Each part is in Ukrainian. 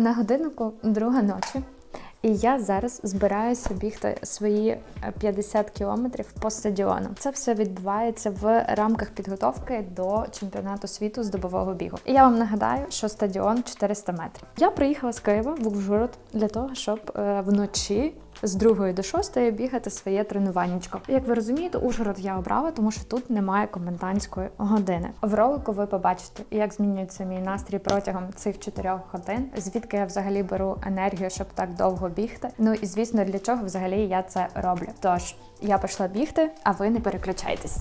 На годиннику друга ночі. І я зараз збираюся бігти свої е, 50 кілометрів по стадіону. Це все відбувається в рамках підготовки до чемпіонату світу з добового бігу. І я вам нагадаю, що стадіон 400 метрів. Я приїхала з Києва в Ужгород для того, щоб е, вночі. З другої до шостої бігати своє тренуваннячко. Як ви розумієте, Ужгород я обрала, тому що тут немає комендантської години. В ролику ви побачите, як змінюється мій настрій протягом цих чотирьох годин, звідки я взагалі беру енергію, щоб так довго бігти. Ну і звісно, для чого взагалі я це роблю. Тож я пішла бігти, а ви не переключайтесь.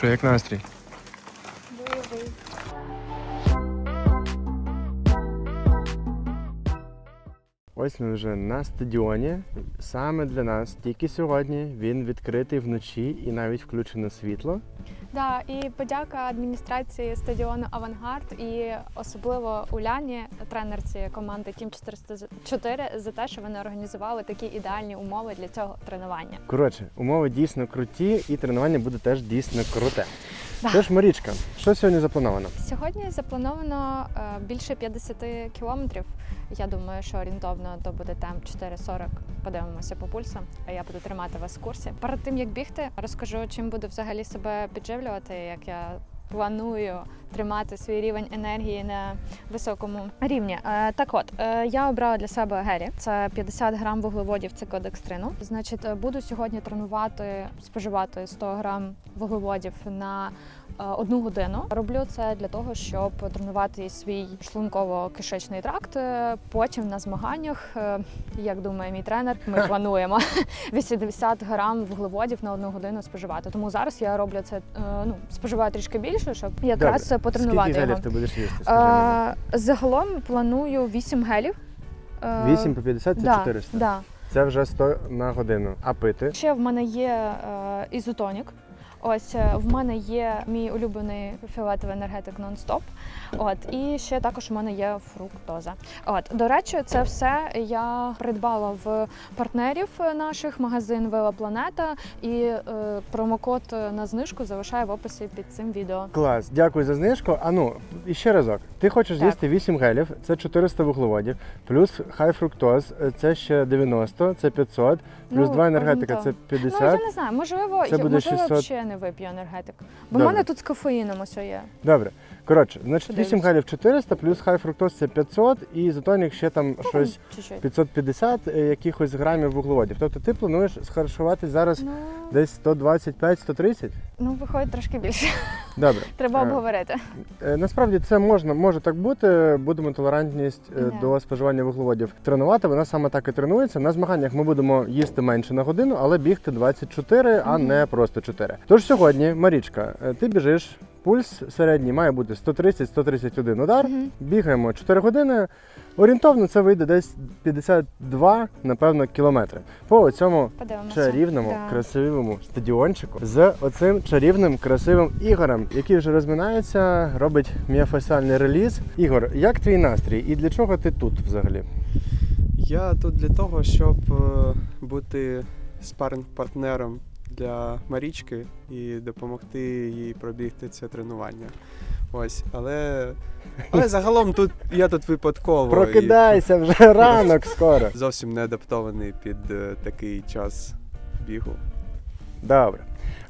Що, як настрій? Ось ми вже на стадіоні. Саме для нас, тільки сьогодні, він відкритий вночі і навіть включено світло. Да, і подяка адміністрації стадіону Авангард і особливо Уляні, тренерці команди Тім 404, за те, що вони організували такі ідеальні умови для цього тренування. Коротше, умови дійсно круті, і тренування буде теж дійсно круте. Да. Тож, Марічка, що сьогодні заплановано? Сьогодні заплановано е, більше 50 кілометрів. Я думаю, що орієнтовно то буде там 4.40. Подивимося по пульсу. А я буду тримати вас в курсі. Перед тим як бігти, розкажу, чим буду взагалі себе підживлювати, як я. Планую тримати свій рівень енергії на високому рівні. Е, так от е, я обрала для себе гері. Це 50 грам вуглеводів циклодекстрину. Значить, е, буду сьогодні тренувати, споживати 100 грам вуглеводів на одну годину. Роблю це для того, щоб тренувати свій шлунково-кишечний тракт. Е, Потім на змаганнях, е, як думає мій тренер, ми плануємо 80 грам вуглеводів на одну годину споживати. Тому зараз я роблю це е, ну споживаю трішки більше, щоб якраз Добре. потренувати Скільки його. гелів ти будеш їсти? Е, Загалом планую 8 гелів. Е, 8 по 50 це да, 400. Да. Це вже 100 на годину. А пити? Ще в мене є е, ізотонік. Ось е, в мене є мій улюблений фіолетовий енергетик нон-стоп. От і ще також у мене є фруктоза. От до речі, це все я придбала в партнерів наших магазин Вела Планета, і е, промокод на знижку залишаю в описі під цим відео. Клас, дякую за знижку. А ну, і ще разок. Ти хочеш Так. з'їсти 8 гелів, це 400 вуглеводів, плюс хай фруктоз, це ще 90, це 500, плюс Ну, 2 енергетика, це орієнтовно. 50. Ну я не знаю, можливо, Це буде можливо 600. взагалі не вип'ю енергетик. Бо в Добре. мене тут з кофеїном ось є. Добре. Коротше, значить, Подивлюсь. 8 гелів 400, плюс хай фруктоз це 500, і ізотонік ще там щось Чуть-чуть. 550 е, якихось грамів вуглеводів. Тобто ти плануєш схаршуватись зараз Ну, десь 125-130? ну виходить трошки більше. Добре. Треба Е, обговорити. Е, Насправді це можна, може так бути. Будемо толерантність Да. до споживання вуглеводів тренувати. Вона саме так і тренується. На змаганнях ми будемо їсти менше на годину, але бігти 24, а не просто 4. Тож сьогодні, Марічка, ти біжиш. Пульс середній має бути 130-131 удар. Мгм. Бігаємо 4 години. Орієнтовно це вийде десь 52, напевно, кілометри. По цьому чарівному, Да. красивому стадіончику з оцим чарівним красивим Ігорем, який вже розминається, робить міофасіальний реліз. Ігор, як твій настрій і для чого ти тут взагалі? Я тут для того, щоб е, бути спаринг-партнером для Марічки і допомогти їй пробігти це тренування. Ось, але, але загалом тут я тут випадково і Прокидайся вже ранок скоро. зовсім не адаптований під е, такий час бігу. Добре.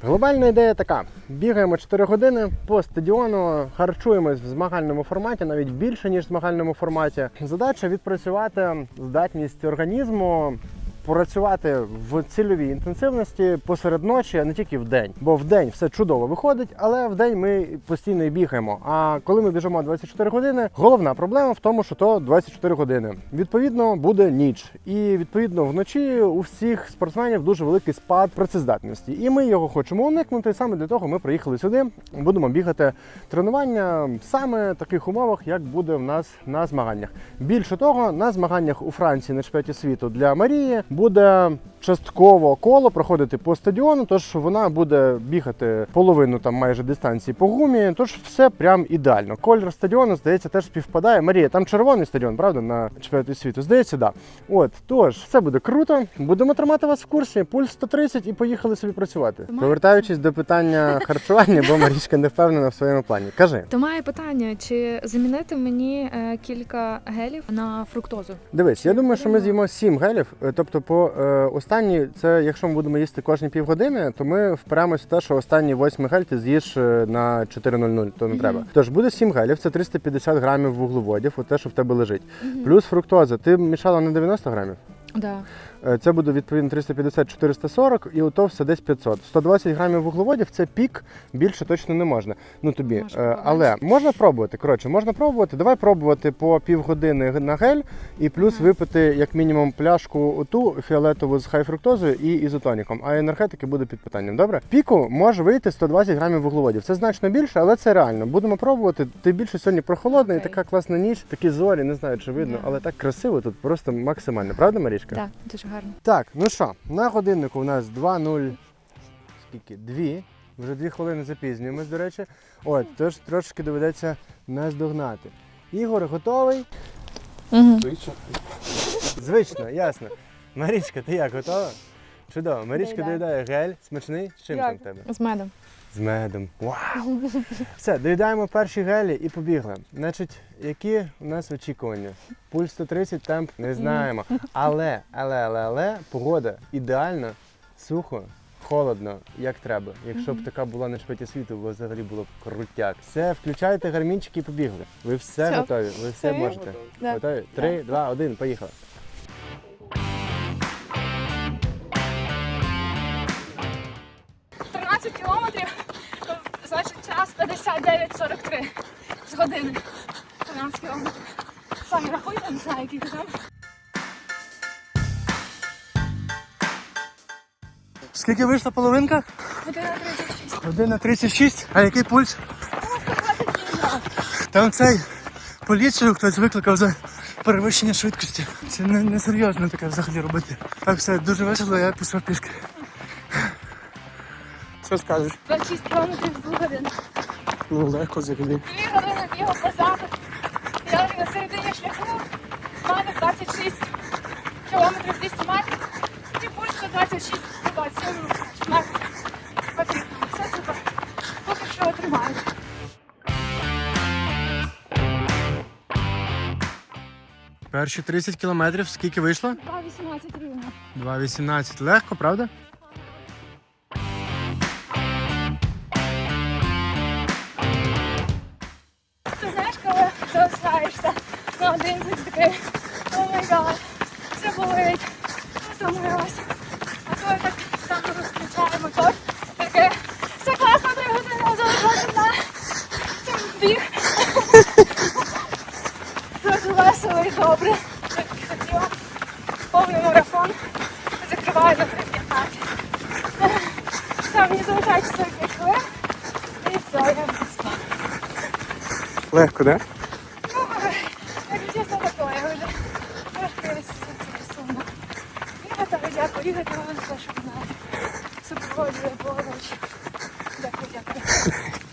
Глобальна ідея така: бігаємо 4 години по стадіону, харчуємось в змагальному форматі, навіть більше ніж в змагальному форматі. Задача відпрацювати здатність організму. Працювати в цільовій інтенсивності посеред ночі, а не тільки в день. Бо в день все чудово виходить, але в день ми постійно бігаємо. А коли ми біжимо 24 години, головна проблема в тому, що то 24 години. Відповідно, буде ніч. І відповідно вночі у всіх спортсменів дуже великий спад працездатності. І ми його хочемо уникнути. Саме для того ми приїхали сюди. Будемо бігати тренування саме в таких умовах, як буде в нас на змаганнях. Більше того, на змаганнях у Франції на чемпіонаті світу для Марії буде частково коло проходити по стадіону, тож вона буде бігати половину там майже дистанції по гумі. Тож все прям ідеально. Колір стадіону, здається, теж співпадає. Марія, там червоний стадіон, правда, на чемпіонаті світу? Здається, да. От, тож, все буде круто. Будемо тримати вас в курсі. Пульс 130 і поїхали собі працювати. Повертаючись до питання харчування, бо Марічка не впевнена в своєму плані. Кажи. То має питання, чи замінити мені е, кілька гелів на фруктозу? Дивись, я думаю, що ми з'їмо 7 гелів. Е, Тобто, по е, останній, це якщо ми будемо їсти кожні півгодини, то ми впираємося в те, що останні 8 гель ти з'їш е, на 4.00, то не треба. Тож буде 7 гелів, це 350 грамів вуглеводів, от те, що в тебе лежить. Плюс фруктоза. Ти мішала на 90 грамів. Да. Е, Це буде відповідно 350-440 і ото все десь 500. 120 грамів вуглеводів це пік, більше точно не можна. Ну тобі. Може, Е. Але можна пробувати. Коротше, можна пробувати. Давай пробувати по півгодини на гель і плюс випити як мінімум пляшку оту фіолетову з хайфруктозою і ізотоніком. А енергетики буде під питанням. Добре? Піку може вийти 120 грамів вуглеводів. Це значно більше, але це реально. Будемо пробувати. Ти більше сьогодні прохолодна і така класна ніч, такі зорі, не знаю, чи видно, Да. але так красиво тут просто максимально. Правда, Марічка? Так, дуже гарно. Так, ну що, на годиннику у нас 2.0. Скільки? Дві. Вже дві хвилини запізнюємось, до речі. От, тож трошки доведеться нас догнати. Ігор готовий? Угу. Звично, ясно. Марічка, ти як готова? Чудово. Марічка доїдає гель. Смачний? З чим там в тебе? З медом. З медом. Вау! Все, доїдаємо перші гелі і побігли. Значить, які у нас очікування? Пульс 130, темп не знаємо. Але, але, але, але погода ідеальна, сухо, холодно, як треба. Якщо б така була на шпеті світу, бо взагалі було б крутяк. Все, включайте гармінчики і побігли. Ви все, Все. готові, ви все Все. можете. Готові? Три, два, один, поїхали. 59,43 з години. 13 кілометрів. Самі рахуйте, не знаю, який там. Скільки вийшла половинка? Година 36. Година 36. А який пульс? Там цей поліцію хтось викликав за перевищення швидкості. Це не, не серйозно таке взагалі робити. Так, все, дуже весело, я пішов пішки. Що скажеш? 26 кілометрів з години. Ну, легко взагалі. Дві години бігав позаду. Я на середині шляху. У мене 26 кілометрів 200 метрів. І пульс 126, 127 метрів. Потрібно. Все супер. Поки що тримаюся. Перші 30 кілометрів скільки вийшло? 2,18 рівно. 2.18. Легко, правда? Наодинці, ти такий, о май гад, все болить, втомилась. А коли так там розключає мотор, таке, все класно, три години залишилося на цим біг. Дуже весело і добре. Так і хотіла. Повний марафон. Закриваю на 3.15. Все, мені залишається 45 хвилин. І все, я спати. Легко, так? Ну, сумно. Ігор, дякую, Ігор, вам за те, що мене супроводжує по ночі.